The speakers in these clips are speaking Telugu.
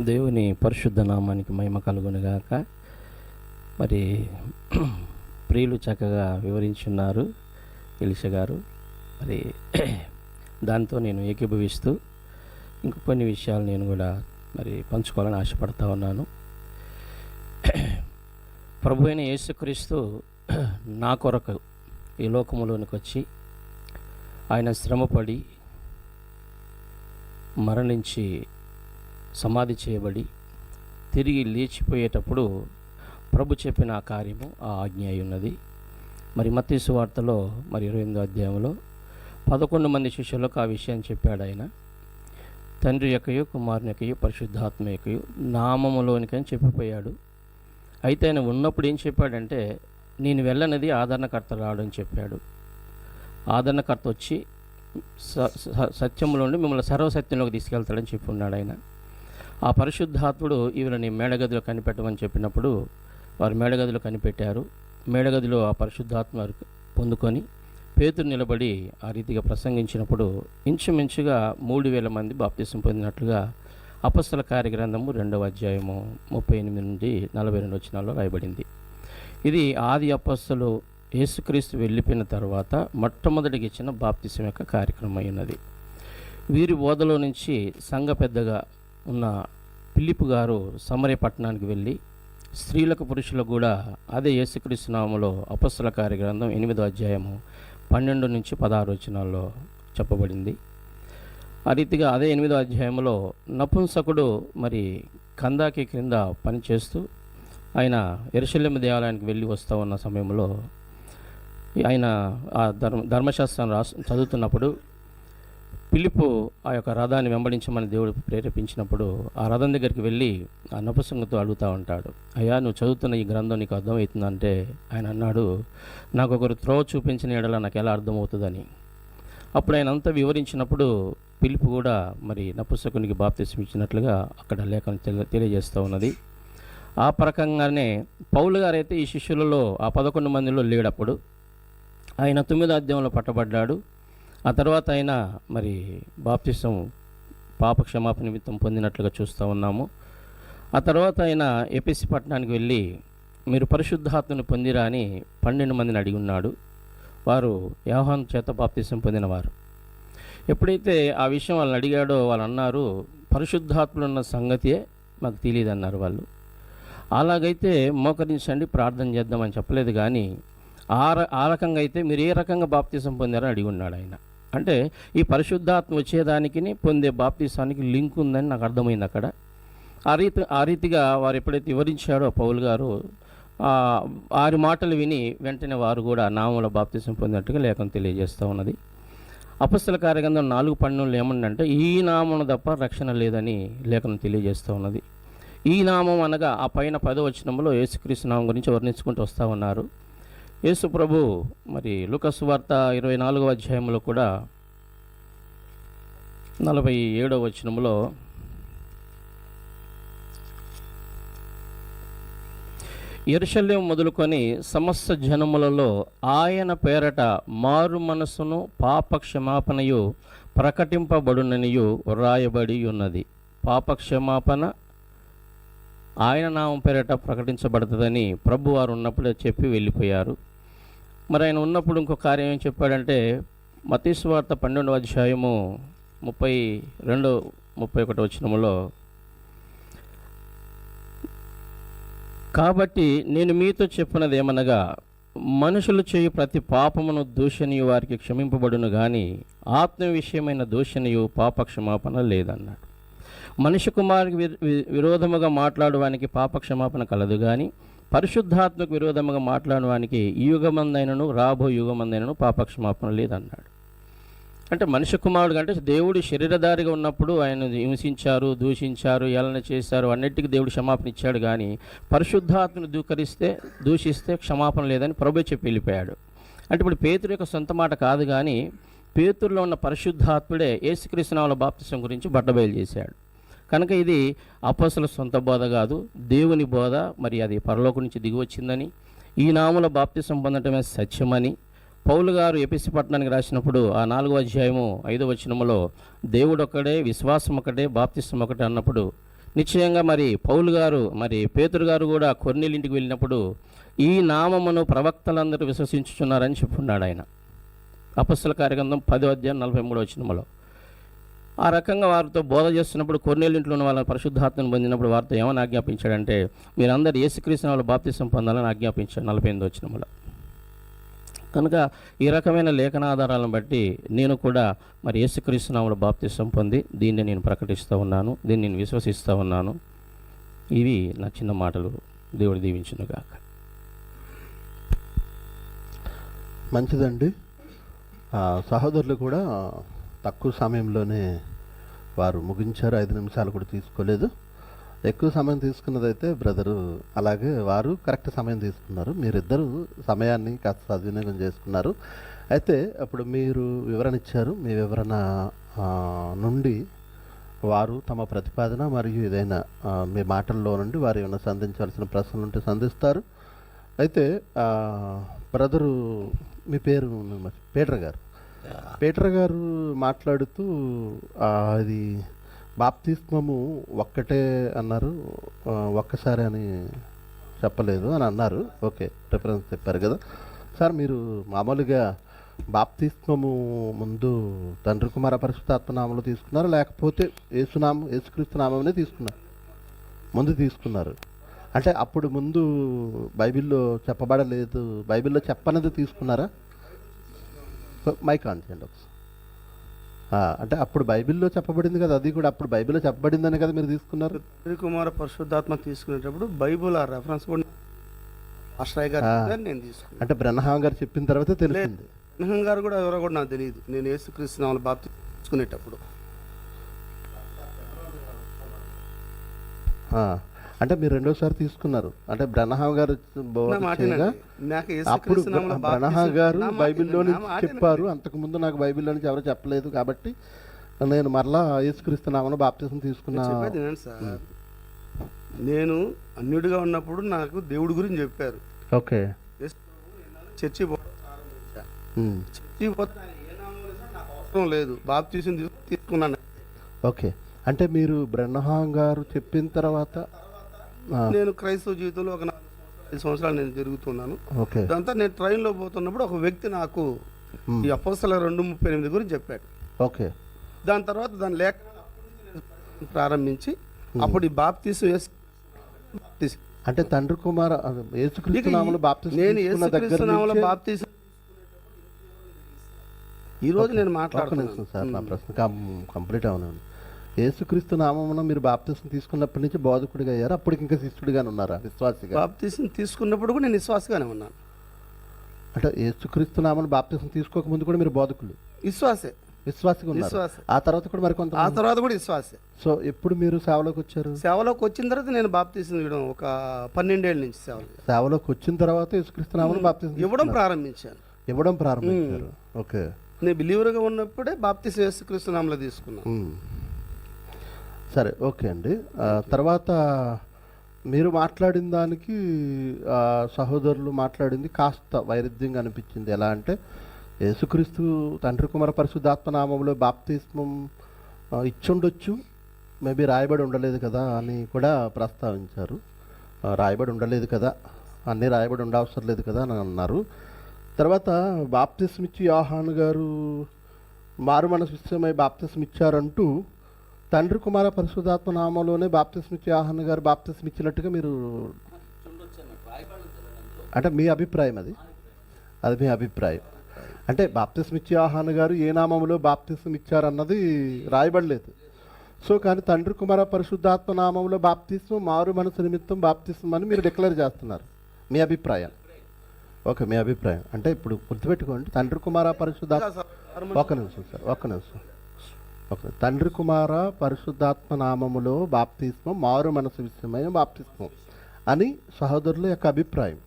దేవుని పరిశుద్ధ నామానికి మహిమ కలుగునుగాక. మరి ప్రియులు చక్కగా వివరించున్నారు ఎలిష గారు. మరి దాంతో నేను ఏకీభవిస్తూ ఇంక కొన్ని విషయాలు నేను కూడా మరి పంచుకోవాలని ఆశపడతా ఉన్నాను. ప్రభు అయిన యేసుక్రీస్తు నా కొరకు ఈ లోకములోనికి వచ్చి ఆయన శ్రమపడి మరణించి సమాధి చేయబడి తిరిగి లేచిపోయేటప్పుడు ప్రభు చెప్పిన ఆ కార్యము ఆ ఆజ్ఞ అయి ఉన్నది. మరి మత్స్సు వార్తలో మరి ఇరవై ఎనిమిదో అధ్యాయంలో పదకొండు మంది శిష్యులకు ఆ విషయం చెప్పాడు ఆయన. తండ్రి యొక్కయు కుమారుని యొక్కయు పరిశుద్ధాత్మ యొక్కయు నామములోనికని చెప్పిపోయాడు. అయితే ఆయన ఉన్నప్పుడు ఏం చెప్పాడంటే నేను వెళ్ళనది ఆదరణకర్త రావడం చెప్పాడు. ఆదరణకర్త వచ్చి స- స- సత్యంలో నుండి మిమ్మల్ని సర్వసత్యంలోకి తీసుకెళ్తాడని చెప్పి ఉన్నాడు ఆయన. ఆ పరిశుద్ధాత్ముడు ఈవిడని మేడగదిలో కనిపెట్టమని చెప్పినప్పుడు వారు మేడగదిలో కనిపెట్టారు. మేడగదిలో ఆ పరిశుద్ధాత్మ పొందుకొని పేతురు నిలబడి ఆ రీతిగా ప్రసంగించినప్పుడు ఇంచుమించుగా మూడు వేల మంది బాప్తీసం పొందినట్లుగా అపస్సల కార్యగ్రంథము రెండవ అధ్యాయము ముప్పై ఎనిమిది నుండి నలభై రెండు వచనాల్లో రాయబడింది. ఇది ఆది అపస్సులు యేసుక్రీస్తు వెళ్ళిపోయిన తర్వాత మొట్టమొదటిగా ఇచ్చిన బాప్తిసం యొక్క కార్యక్రమం అయినది. వీరి బోధలో నుంచి సంఘ పెద్దగా ఉన్న పిలిపు గారు సమరే పట్టణానికి వెళ్ళి స్త్రీలకు పురుషులకు కూడా అదే యేసుక్రీస్తు నామలో అపస్సుల కార్యగ్రంథం ఎనిమిదో అధ్యాయము పన్నెండు నుంచి పదహారు వచనాల్లో చెప్పబడింది. ఆ రీతిగా అదే ఎనిమిదో అధ్యాయంలో నపుంసకుడు మరి కందాకి క్రింద పనిచేస్తూ ఆయన ఎరుశల్యమ దేవాలయానికి వెళ్ళి వస్తూ ఉన్న సమయంలో ఆయన ఆ ధర్మ ధర్మశాస్త్రం రాసు చదువుతున్నప్పుడు పిలుపు ఆ యొక్క రథాన్ని వెంబడించమని దేవుడు ప్రేరేపించినప్పుడు ఆ రథం దగ్గరికి వెళ్ళి ఆ నపుసంగతో అడుగుతూ ఉంటాడు అయ్యా నువ్వు చదువుతున్న ఈ గ్రంథం నీకు అర్థమవుతుందంటే ఆయన అన్నాడు నాకు ఒకరు త్రోవ చూపించిన ఎడల నాకు ఎలా అర్థమవుతుందని. అప్పుడు ఆయన అంతా వివరించినప్పుడు పిలుపు కూడా మరి నపుసకునికి బాప్తిసం ఇచ్చినట్లుగా అక్కడ లేఖను తెలి- తెలియజేస్తూ ఉన్నది. ఆ ప్రకంగానే పౌలు గారైతే ఈ శిష్యులలో ఆ పదకొండు మందిలో లేడప్పుడు ఆయన తొమ్మిదో అధ్యాయంలో పట్టబడ్డాడు. ఆ తర్వాత ఆయన మరి బాప్తిసం పాప క్షమాపణ నిమిత్తం పొందినట్లుగా చూస్తూ ఉన్నాము. ఆ తర్వాత ఆయన ఎపిసి పట్టణానికి వెళ్ళి మీరు పరిశుద్ధాత్మను పొందిరా అని పన్నెండు మందిని అడిగి ఉన్నాడు. వారు వ్యవహాన్ చేత బాప్తిసం పొందినవారు. ఎప్పుడైతే ఆ విషయం వాళ్ళని అడిగాడో వాళ్ళు అన్నారు పరిశుద్ధాత్మలు ఉన్న సంగతియే మాకు తెలియదు అన్నారు వాళ్ళు. అలాగైతే మోకరించండి ప్రార్థన చేద్దామని చెప్పలేదు కానీ ఆ ర- ఆ రకంగా అయితే మీరు ఏ రకంగా బాప్తీసం పొందారని అడిగి ఉన్నాడు ఆయన. అంటే ఈ పరిశుద్ధాత్మ వచ్చేదానికి పొందే బాప్తీసానికి లింక్ ఉందని నాకు అర్థమైంది అక్కడ. ఆ రీతి ఆ రీతిగా వారు ఎప్పుడైతే వివరించాడో పౌల్ గారు వారి మాటలు విని వెంటనే వారు కూడా నామూల బాప్తీసం పొందినట్టుగా లేఖను తెలియజేస్తూ ఉన్నది. అపస్తుల కార్యక్రమం నాలుగు పన్నులు ఏమందంటే ఈ నామం తప్ప రక్షణ లేదని లేఖనం తెలియజేస్తూ ఉన్నది. ఈ నామం అనగా ఆ పైన పదవచనంలో యేసుక్రీస్తు నామం గురించి వర్ణించుకుంటూ వస్తూ ఉన్నారు. యేసు ప్రభు మరి లుకస్ వార్త ఇరవై నాలుగవ అధ్యాయంలో కూడా నలభై ఏడవ వచనంలో ఎరుషల్యం మొదలుకొని సమస్త జనములలో ఆయన పేరట మారు మనసును పాపక్షమాపణయు ప్రకటింపబడుననియు వ్రాయబడి ఉన్నది. పాపక్షమాపణ ఆయన నామం పేరట ప్రకటించబడుతుందని ప్రభువారు ఉన్నప్పుడే చెప్పి వెళ్ళిపోయారు. మరి ఆయన ఉన్నప్పుడు ఇంకో కార్యం ఏం చెప్పాడంటే మతీశ్వార్త పన్నెండవ అధ్యాయము ముప్పై రెండు ముప్పై ఒకటి వచనములో కాబట్టి నేను మీతో చెప్పినది ఏమనగా మనుషులు చేయు ప్రతి పాపమును దూషణీయు వారికి క్షమింపబడును కానీ ఆత్మ విషయమైన దూషణీయు పాప క్షమాపణ లేదన్నాడు. మనిషి కుమారునికి వి- వి- విరోధముగా మాట్లాడడానికి పాప క్షమాపణ కలదు కానీ పరిశుద్ధాత్మకు విరోధముగా మాట్లాడడానికి ఈ యుగమందైనను రాబో యుగమందైనను పాప క్షమాపణ లేదన్నాడు. అంటే మనిషి కుమారుడు అంటే దేవుడు శరీరధారిగా ఉన్నప్పుడు ఆయన హింసించారు దూషించారు ఏలన చేశారు అన్నిటికీ దేవుడు క్షమాపణ ఇచ్చాడు కానీ పరిశుద్ధాత్మను దూకరిస్తే దూషిస్తే క్షమాపణ లేదని ప్రభు చెప్పి వెళ్ళిపోయాడు. అంటే ఇప్పుడు పేతురు యొక్క సొంత మాట కాదు కానీ పేతురులో ఉన్న పరిశుద్ధాత్ముడే యేసుక్రీస్తునాల బాప్తిసం గురించి బట్టబయలు చేశాడు కనుక ఇది అపస్సుల సొంత బోధ కాదు దేవుని బోధ మరి అది పరలోకం నుంచి దిగి వచ్చిందని. ఈ నాముల బాప్తిసం పొందటమే సత్యమని. పౌలు గారు ఎపిసి పట్టణానికి రాసినప్పుడు ఆ నాలుగో అధ్యాయము ఐదో వచనములో దేవుడు ఒక్కడే విశ్వాసం ఒకటే బాప్తిసం ఒకటే అన్నప్పుడు నిశ్చయంగా మరి పౌలు గారు మరి పేతురు గారు కూడా కొన్నిలింటికి వెళ్ళినప్పుడు ఈ నామమును ప్రవక్తలందరూ విశ్వసించుచున్నారని చెప్పున్నాడు ఆయన. అపస్సుల కార్యగ్రంథం పదో అధ్యాయం నలభై మూడు వచనములో. ఆ రకంగా వారితో బోధ చేస్తున్నప్పుడు కొన్నేళ్ళింట్లో ఉన్న వాళ్ళ పరిశుద్ధాత్మను పొందినప్పుడు వారితో ఏమని ఆజ్ఞాపించాడంటే మీరందరూ యేసుక్రీస్తు వాళ్ళు బాప్తిసం పొందాలని ఆజ్ఞాపించాడు నలభై ఎనిమిది వచ్చిన కనుక ఈ రకమైన లేఖనాధారాలను బట్టి నేను కూడా మరి యేసుక్రీస్తునాములు బాప్తిసం పొంది దీన్ని నేను ప్రకటిస్తూ ఉన్నాను దీన్ని నేను విశ్వసిస్తూ ఉన్నాను. ఇవి నా చిన్న మాటలు. దేవుడు దీవించునుగాక. మంచిదండి. సహోదరులు కూడా తక్కువ సమయంలోనే వారు ముగించారు. ఐదు నిమిషాలు కూడా తీసుకోలేదు. ఎక్కువ సమయం తీసుకున్నదైతే బ్రదరు అలాగే వారు కరెక్ట్ సమయం తీసుకున్నారు. మీరిద్దరు సమయాన్ని కాస్త సద్వినియోగం చేసుకున్నారు. అయితే అప్పుడు మీరు వివరణ ఇచ్చారు. మీ వివరణ నుండి వారు తమ ప్రతిపాదన మరియు ఏదైనా మీ మాటల్లో నుండి వారు ఏమైనా సంధించాల్సిన ప్రశ్నలు ఉంటే సంధిస్తారు. అయితే బ్రదరు మీ పేరు పేటర్ గారు పీటర్ గారు మాట్లాడుతూ అది బాప్తిస్మము ఒక్కటే అన్నారు. ఒక్కసారి అని చెప్పలేదు అని అన్నారు. ఓకే రిఫరెన్స్ చెప్పారు కదా. సార్ మీరు మామూలుగా బాప్తిస్మము ముందు తండ్రి కుమార పరిశుద్ధాత్మ నామంలో తీసుకున్నారా? లేకపోతే యేసునామ యేసుక్రీస్తు నామనే తీసుకున్నారు? ముందు తీసుకున్నారు. అంటే అప్పుడు ముందు బైబిల్లో చెప్పబడలేదు. బైబిల్లో చెప్పనది తీసుకున్నారా? మైక్ ఆన్ చేయండి ఒకసారి అంటే అప్పుడు బైబిల్లో చెప్పబడింది కదా అది కూడా అప్పుడు బైబిల్లో చెప్పబడిందని కదా మీరు తీసుకున్నారు? కుమార పరిశుద్ధాత్మ తీసుకునేటప్పుడు బైబుల్ ఆ రెఫరెన్స్ కూడా ఆశ్రయ గారు నేను తీసుకున్నాను. అంటే బ్రహ్మహాం గారు చెప్పిన తర్వాతే తెలిసింది. నెహం గారు కూడా ఎవరో కూడా నాకు తెలియదు. నేను యేసుక్రీస్తు నామములో బాప్తి తీసుకునేటప్పుడు. అంటే మీరు రెండోసారి తీసుకున్నారు. అంటే బ్రహ్మహాం గారు అప్పుడు బాప్తిసం- గారు నా మాట బైబిల్లో వినండి, నా నుంచి మాట చెప్పారు. అంతకుముందు నాకు బైబిల్లో నుంచి ఎవరు చెప్పలేదు కాబట్టి నేను మరలా యేసుక్రీస్తున్నామని బాప్తిసం నేను తీసుకున్నా చెప్పేది వినండి సార్. నేను అన్యుడిగా ఉన్నప్పుడు నాకు దేవుడి గురించి చెప్పారు. ఓకే. చర్చి చర్చి అవసరం లేదు. బాప్తీసం తీసుకు- తీసుకున్నాను. ఓకే. అంటే మీరు బ్రహ్మహాం గారు చెప్పిన తర్వాత నేను క్రైస్తవ జీవితంలో ఒక నాలుగు సంవత్సరాలు- నేను తిరుగుతున్నాను ఓకే. దాంతో నేను ట్రైన్లో పోతున్నప్పుడు ఒక వ్యక్తి నాకు ఈ అపోస్తల రెండు ముప్పై ఎనిమిది గురించి చెప్పాడు. ఓకే. దాని తర్వాత దాని లేఖ ప్రారంభించి అప్పుడు ఈ బాప్తీసు అంటే తండ్రి కుమార యేసుక్రీస్తు నామములో బాప్తిసం నేను దగ్గర బాప్తీసు ఈ రోజు నేను మాట్లాడుతున్నాను. సార్ నా ప్రశ్న కంప్లీట్ అవునండి యేసుక్రీస్తు నామమున మీరు బాప్తిసం తీసుకున్నప్పటి నుంచి బోధకుడిగా అయ్యారు. అప్పటికి ఇంకా శిష్యుడిగానే ఉన్నారా? విశ్వాసిగా? బాప్తీసం తీసుకున్నప్పుడు కూడా నేను విశ్వాసగానే ఉన్నాను. అంటే యేసుక్రీస్తు నామను బాప్తిసం తీసుకోక ముందు కూడా మీరు బోధకులు? విశ్వాసే. విశ్వాసిగా ఉన్నారు. విశ్వాసే. ఆ తర్వాత కూడా మరి కొంత ఆ తర్వాత కూడా విశ్వాసే. సో ఎప్పుడు మీరు సేవలోకి వచ్చారు? సేవలోకి వచ్చిన తర్వాత నేను బాప్తీసం ఇవ్వడం ఒక పన్నెండేళ్ళ నుంచి సేవలు. సేవలోకి వచ్చిన తర్వాత యేసుక్రీస్తు నామను బాప్తిసం ఇవ్వడం తీసుకున్నారు. ప్రారంభించాను. ఇవ్వడం ప్రారంభించారు. ఓకే. నేను బిలీవర్గా ఉన్నప్పుడే బాప్తీసం యేసుక్రీస్తు నామములో తీసుకున్నాను. సరే ఓకే అండి. తర్వాత మీరు మాట్లాడిన దానికి సహోదరులు మాట్లాడింది కాస్త వైరుధ్యంగా అనిపించింది. ఎలా అంటే యేసుక్రీస్తు తండ్రి కుమార పరిశుద్ధాత్మ నామంలో బాప్తిస్మం ఇచ్చుండొచ్చు. మేబీ రాయబడి ఉండలేదు కదా అని కూడా ప్రస్తావించారు. రాయబడి ఉండలేదు కదా అన్నీ రాయబడి ఉండవసరం లేదు కదా అని అన్నారు. తర్వాత బాప్తిస్మ ఇచ్చి యోహాను గారు మారు మనసు విషయమై బాప్తిస్మ ఇచ్చారంటూ తండ్రి కుమార పరిశుధాత్మ నామంలోనే బాప్తిస్మ ఇచ్చి యోహాను గారు బాప్తిస్మ ఇచ్చినట్టుగా మీరు అంటే మీ అభిప్రాయం అది. అది మీ అభిప్రాయం. అంటే బాప్తిస్మ ఇచ్చి యోహాను గారు ఏ నామంలో బాప్తిస్మ ఇచ్చారన్నది రాయబడలేదు. సో కానీ తండ్రి కుమార పరిశుద్ధాత్మ నామంలో బాప్తిస్మ మారు మనసు నిమిత్తం బాప్తిస్మ అని మీరు డిక్లేర్ చేస్తున్నారు. మీ అభిప్రాయం. ఓకే మీ అభిప్రాయం. అంటే ఇప్పుడు గుర్తుపెట్టుకోండి తండ్రి కుమార పరిశుద్ధాత్మ ఒక్క నిమిషం సార్ ఒక్క నిమిషం. తండ్రి కుమార పరిశుద్ధాత్మ నామములో బాప్తిస్మం మారు మనసు విషయమైన బాప్తిస్మం అని సహోదరుల యొక్క అభిప్రాయం.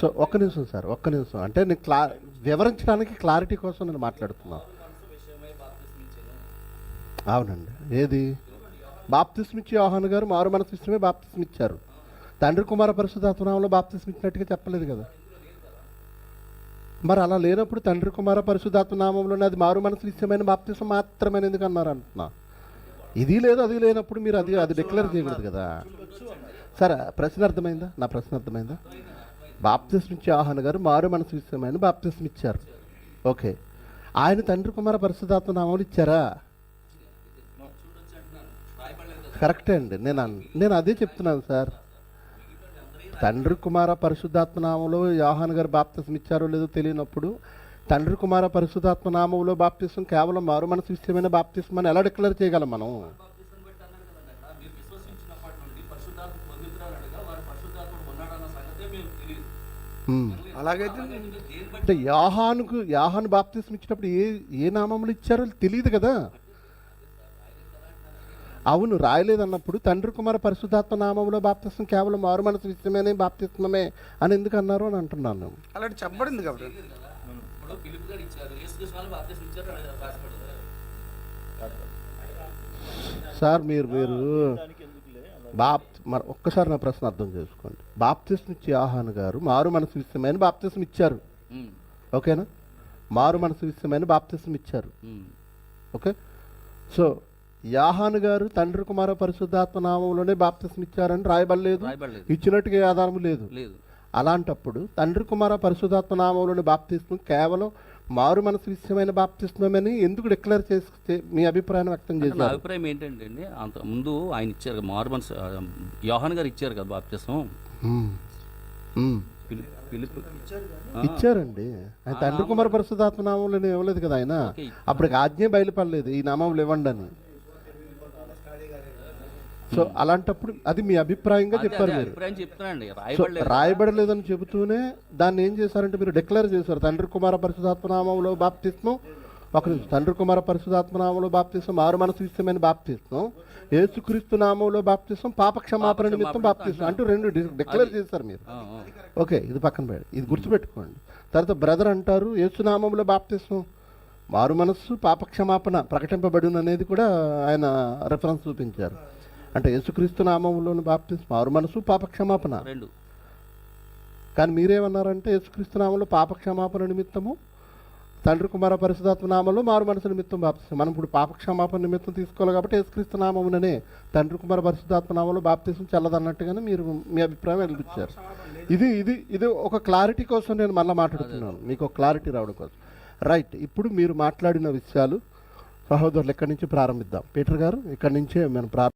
సో ఒక్క నిమిషం సార్ ఒక్క నిమిషం. అంటే నేను క్లా వివరించడానికి క్లారిటీ కోసం నేను మాట్లాడుతున్నాను అవునండి. ఏది? బాప్తిస్మిచ్చి ఇచ్చి గారు మారు మనసు విషయమే బాప్తిస్మిచ్చారు. తండ్రి కుమార పరిశుద్ధాత్మ నామంలో ఇచ్చినట్టుగా చెప్పలేదు కదా. మరి అలా లేనప్పుడు తండ్రి కుమార పరిశుద్ధాత్మ నామంలోనే అది మారు మనసు విషయమైన బాప్తిసం మాత్రమే ఎందుకు అన్నారు అంటున్నా? ఇది లేదు అది లేనప్పుడు మీరు అది అది డిక్లేర్ చేయకూడదు కదా. సరే ప్రశ్న అర్థమైందా? నా ప్రశ్న అర్థమైందా? బాప్తిస్మ ఇచ్చే ఆహ్వాన్ గారు మారు మనసు విషయమైన బాప్తిస్మ ఇచ్చారు. ఓకే. ఆయన తండ్రి కుమార పరిశుధాత్మ నామాలు ఇచ్చారా? కరెక్టే అండి. నేను నేను అదే చెప్తున్నాను సార్. తండ్రి కుమార పరిశుద్ధాత్మ నామంలో యోహాన్ గారు బాప్తిసం ఇచ్చారో లేదో తెలియనప్పుడు తండ్రి కుమార పరిశుద్ధాత్మ నామంలో బాప్తిసం కేవలం మారు మనసు విషయమైన బాప్తిసం అని ఎలా డిక్లేర్ చేయగలం మనం. అలాగైతే అంటే యాహానుకు యాహాను బాప్తిసం ఇచ్చినప్పుడు ఏ ఏ నామంలో ఇచ్చారో తెలియదు కదా. అవును రాయలేదన్నప్పుడు తండ్రి కుమార పరిశుద్ధాత్మ నామంలో బాప్తిసం కేవలం మారు మనసు విషయమేనే బాప్తిస్మమే అని ఎందుకు అన్నారు అని అంటున్నాను. అలాంటి చెప్పబడింది కాబట్టి. సార్ మీరు మీరు బాప్ మరి ఒక్కసారి నా ప్రశ్న అర్థం చేసుకోండి. బాప్తిస్మ ఇచ్చే ఆహాన్ గారు మారు మనసు విషయమైన బాప్తిస్మ ఇచ్చారు. ఓకేనా? మారు మనసు విషయమైన బాప్తిస్మ ఇచ్చారు. ఓకే? సో యాహాను గారు తండ్రి కుమార పరిశుద్ధాత్మ నామంలోనే బాప్తిస్మ ఇచ్చారని రాయబడలేదు. ఇచ్చినట్టుగా ఏ ఆధారము లేదు. అలాంటప్పుడు తండ్రి కుమార పరిశుధాత్మ నామంలోని బాప్తిస్మం కేవలం మారు మనసు విషయమైన బాప్తిస్మని ఎందుకు డిక్లేర్ చేసి మీ అభిప్రాయం వ్యక్తం అంటే నా చేశారు? అభిప్రాయం ఏంటంటే అండి అంత ముందు ఆయన ఇచ్చారు మారు మనసు యోహాన్ గారు ఇచ్చారు కదా బాప్తిసం మ్మ్. మ్మ్. పిలుపు పిలుపు ఆ, ఇచ్చారండి. ఆయన తండ్రి కుమార పరిశుధాత్మ నామంలో ఇవ్వలేదు కదా ఆయన. అప్పటికి ఆజ్ఞ బయలుపడలేదు ఈ నామంలో ఇవ్వండి అని సో అలాంటప్పుడు అది మీ అభిప్రాయంగా చెప్పారు మీరు. రాయబడలేదని చెబుతూనే దాన్ని ఏం చేశారంటే మీరు డిక్లేర్ చేశారు. తండ్రి కుమార పరిశుధాత్మనామంలో బాప్తిస్మం. ఒక తండ్రి కుమార పరిశుధాత్మనామంలో బాప్తిస్మం. ఆరు మనసు విషయమైన బాప్తిస్మం. యేసుక్రీస్తు నామంలో బాప్తిస్మం. పాప క్షమాపణ నిమిత్తం బాప్తిస్మం. అంటూ రెండు డిక్లేర్ చేశారు మీరు. ఓకే ఇది పక్కన పెట్టి ఇది గుర్తుపెట్టుకోండి. తర్వాత బ్రదర్ అంటారు యేసునామంలో బాప్తిస్మం. మారు మనస్సు పాపక్షమాపణ ప్రకటింపబడిన అనేది కూడా ఆయన రెఫరెన్స్ చూపించారు. అంటే యేసుక్రీస్తు నామంలోని బాప్తిస్మం మారు మనసు పాపక్షమాపణ. రెండు. కానీ మీరేమన్నారంటే యేసుక్రీస్తు నామంలో పాపక్షమాపణ నిమిత్తము తండ్రి కుమార పరిశుధాత్మ నామంలో మారు మనసు నిమిత్తం బాప్తిస్తాం మనం ఇప్పుడు పాపక్షమాపణ నిమిత్తం తీసుకోవాలి కాబట్టి యేసుక్రీస్తు నామముననే తండ్రి కుమార పరిశుధాత్మ నామంలో బాప్తిసం చల్లదన్నట్టుగానే మీరు మీ అభిప్రాయం వెలిపించారు ఇది ఇది ఇది ఒక క్లారిటీ కోసం నేను మళ్ళీ మాట్లాడుతున్నాను. మీకు ఒక క్లారిటీ రావడం కోసం. రైట్ ఇప్పుడు మీరు మాట్లాడిన విషయాలు సహోదరులు ఎక్కడి నుంచి ప్రారంభిద్దాం? పీటర్ గారు ఇక్కడి నుంచే మనం ప్రారంభ